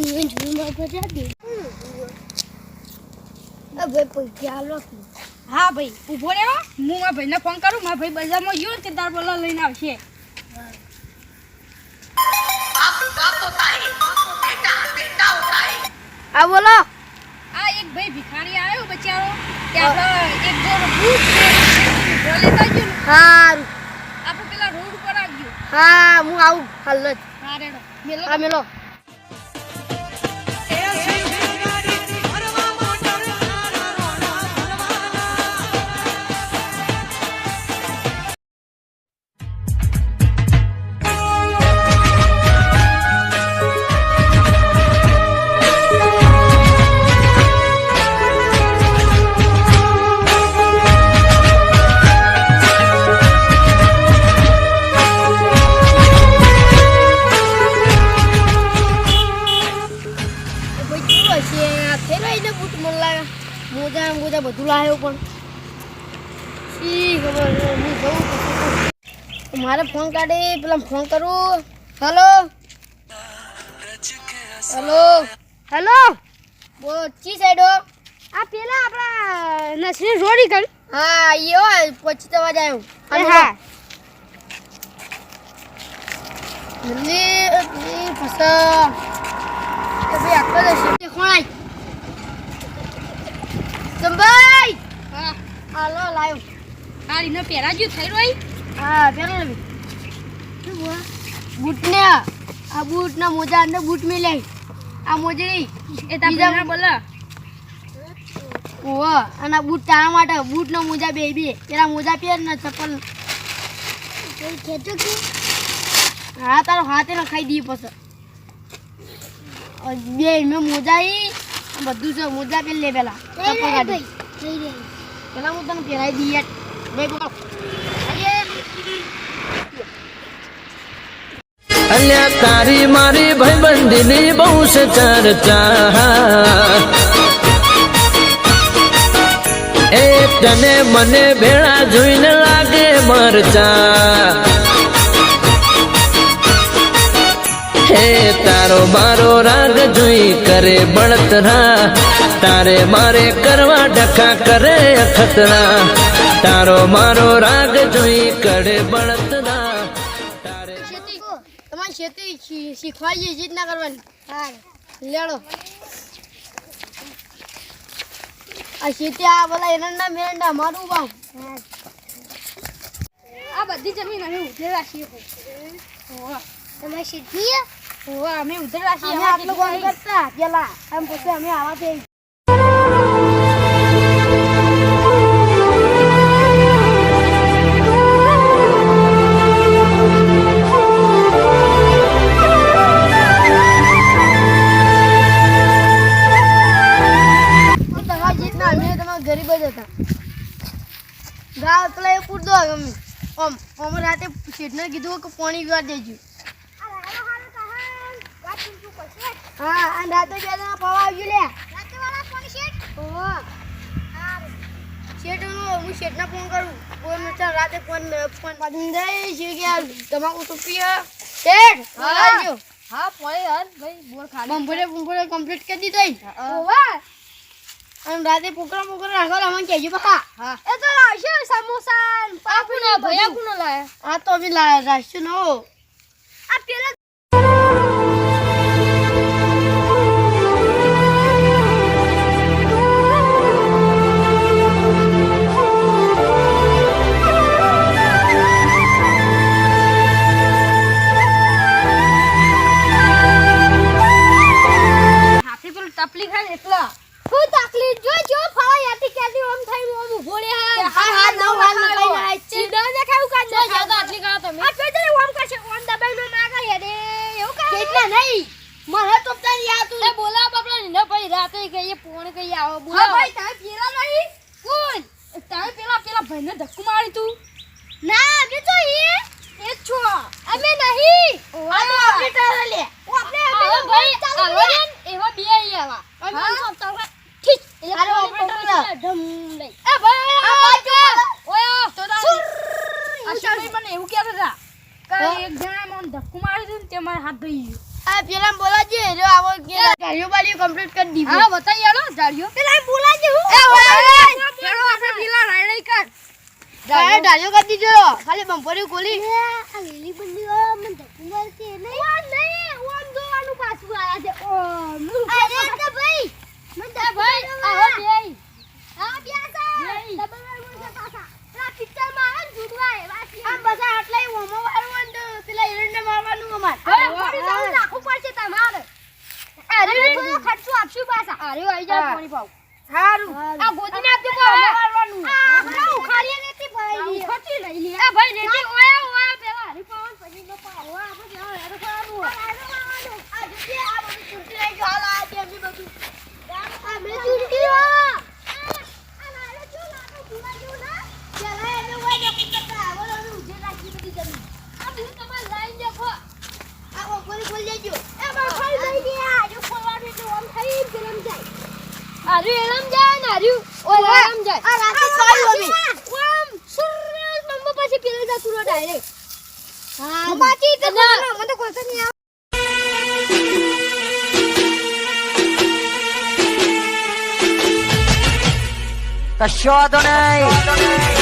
મજા દે આ ભાઈ પૈસા આલો હા ભાઈ ઊભો રહ્યો હું મારા ભાઈને ફોન કરું મારા ભાઈ બજારમાં ગયો કે તાર બોલા લઈને આવશે. આ બોલો. આ એક ભાઈ ભિખારી આવ્યો બચારો કે આપણે એક જોડ ભૂત છે લેતા ગયો હા. આપણે પેલા રોડ ઉપર આવ્યો હા હું આવું. હાલ જ. હા રેડો. મેલો. મેલો. મોજા મોજા બધું લાવ્યો પણ. શી ખબર હું જવું મારે ફોન કાઢે પેલા ફોન કરું. હલો હલો હેલો બો ચી સાઈડો આ પેલા આપણા નસરી રોડી કર. હા યો પછી તો આવ્યો. હા. જલ્દી જલ્દી ફસા તો ભાઈ કોણ આઈ સંભાઈ! હા. હાલો લાયો. આ રીનો પહેરા જ્યું થઈ રહ્યો હા પેલો લેવી. બૂટ ને આ બૂટ ના મોજા અંદર બૂટ મેં લે આ મોજડી એ તાર બીજા- બોલા. ઓહો અને બૂટ તારા માટે બૂટ નો મોજા બે બે. પેલા મોજા પહેર ને ચપ્પલ. હા તારો હાથે ખાઈ દી પછી. બે મેં મોજા ઈ. આ બધું છે મોજા પહેર લે પેલા. પેલા હું તને પહેરાઈ દી યાર. ભાઈ બોલો અલ્યા તારી મારી ભાઈબંધીની બહુ છે ચર્ચા. એ તને મને ભેળા જોઈને લાગે મરચા. હે તારો મારો રાગ જોઈ કરે બળતરા. તારે મારે કરવા ડખા કરે અખતરા. તારો મારો રાગ જોઈ કરે બળતરા. તારે ખેતી તમારી ખેતી શી- શીખવાડીએ ના કરવાની. લેડો. આ ખેતી આ બોલા એરંડા મેરંડા મારું બામ આ બધી જમીન અમે ઉધેર રાખીએ હોવા તમે ખેતી અમે ઉધેર રાખીએ અમે આટલું કામ કરતા? પેલા એમ પછી અમે આવા થઈ ગરીબ જ હતા. ગાવ પેલા એ પૂરતો આમ આમ રાતે શેઠને કીધું કે પાણી પીવા દેજો. હા અને રાતે બે જણા પવા આવ્યું લે. ઓહો. શેઠનો હું શેઠને ફોન કરું. કોઈ નથી રાતે ફોન ફોન પાડીને જાય છે કે તમાકુ તો પીએ શેઠ. આવજો હા પોળે યાર ભાઈ બોર ખાલી બમ્બરે બમ્બરે કમ્પ્લીટ કરી દીધો હોવા અને રાતે પોકરા પોકરા રાખવા અમને કહેજો બકા હા. એ તો રાશે સમોસા આપુના ભયા કુનો લાયા. આ તો અમે લા- રાખ્યું ન આ પેલા ખાય ને એટલા. હું તકલીફ જો જો ફળા યાતી કેતી ઓમ થઈ ઓમ રે હા હા હા નવ હાલ લઈ જાય છે. ને ખાવ કા જો જો આટલી કરો તમે. આ પેજે ઓમ કરશે ઓમ દબાઈ નો માગા હેડે એવું કા કેટલા નહીં. મને તો તને યાદ તે બોલા બાપડા ને ભાઈ રાતે કહીએ પોણ કહીએ આવો બોલા હા ભાઈ તારે પેલા નહીં? કોણ? તારે પેલા પેલા ભાઈને ધક્કો મારી તું. ના અમે તો એ એ છો. અમે નહીં. આ તો આપણે તારે લે આપણે ભાઈ આવો ને એવા એવું કહેતા હતા કે એક જણા મને હાથ ગઈ ગયો. આ પેલા બોલાજે જો આવો કે ઝાડિયો બાડિયો કમ્પ્લીટ કરી દીધું. હા બોલાજે હું? એ ઓય પેલો આપણે ખાલી બંપોરી ગોલી આ અરે તો ભાઈ મને ભાઈ આવો બે. આર્યુ એલમ જાય ને આર્યુ ઓય એલમ જાય. આ રાતે સોય ઓમી ઓમ સુરેશ મમ્મી પાસે પેલે જતું રહો ડાયરેક્ટ હા બાકી તો મને તો કોસા નહીં આવે. કશો તો નહીં.